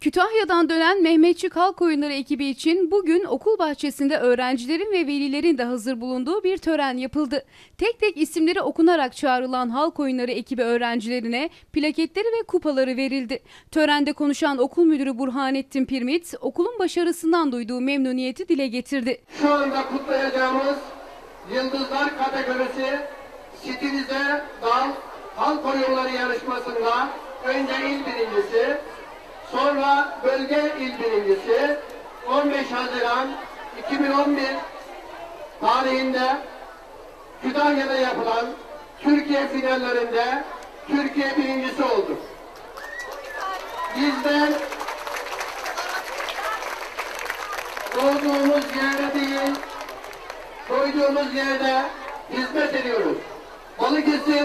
Kütahya'dan dönen Mehmetçik Halk Oyunları ekibi için bugün okul bahçesinde öğrencilerin ve velilerin de hazır bulunduğu bir tören yapıldı. Tek tek isimleri okunarak çağrılan Halk Oyunları ekibi öğrencilerine plaketleri ve kupaları verildi. Törende konuşan okul müdürü Burhanettin Pirmit, okulun başarısından duyduğu memnuniyeti dile getirdi. Şu anda kutlayacağımız Yıldızlar kategorisi stilize dal halk oyunları yarışmasında önce il birincisi, sonra bölge il birincisi 15 Haziran 2011 tarihinde Kütahya'da yapılan Türkiye finallerinde Türkiye birincisi oldu. Bizden doğduğumuz yerde değil, doyduğumuz yerde hizmet ediyoruz. Balıkesir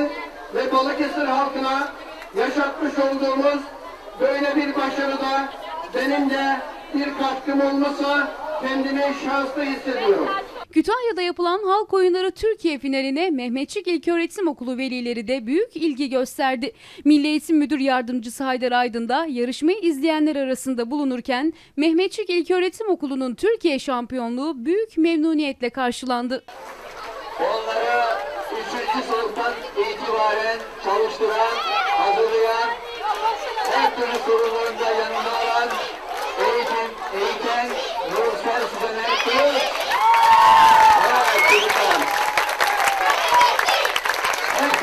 ve Balıkesir halkına yaşatmış olduğumuz böyle bir başarıda benim de bir katkım olmasa kendimi şanslı hissediyorum. Kütahya'da yapılan Halk Oyunları Türkiye finaline Mehmetçik İlköğretim Okulu velileri de büyük ilgi gösterdi. Milli Eğitim Müdür Yardımcısı Haydar Aydın da yarışmayı izleyenler arasında bulunurken Mehmetçik İlköğretim Okulu'nun Türkiye şampiyonluğu büyük memnuniyetle karşılandı. Onları 3. sınıftan itibaren çalıştıran,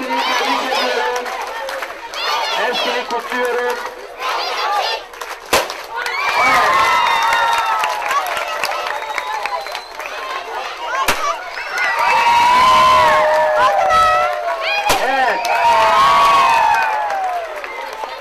Herzliche Kufüren, herzliche Kufüren.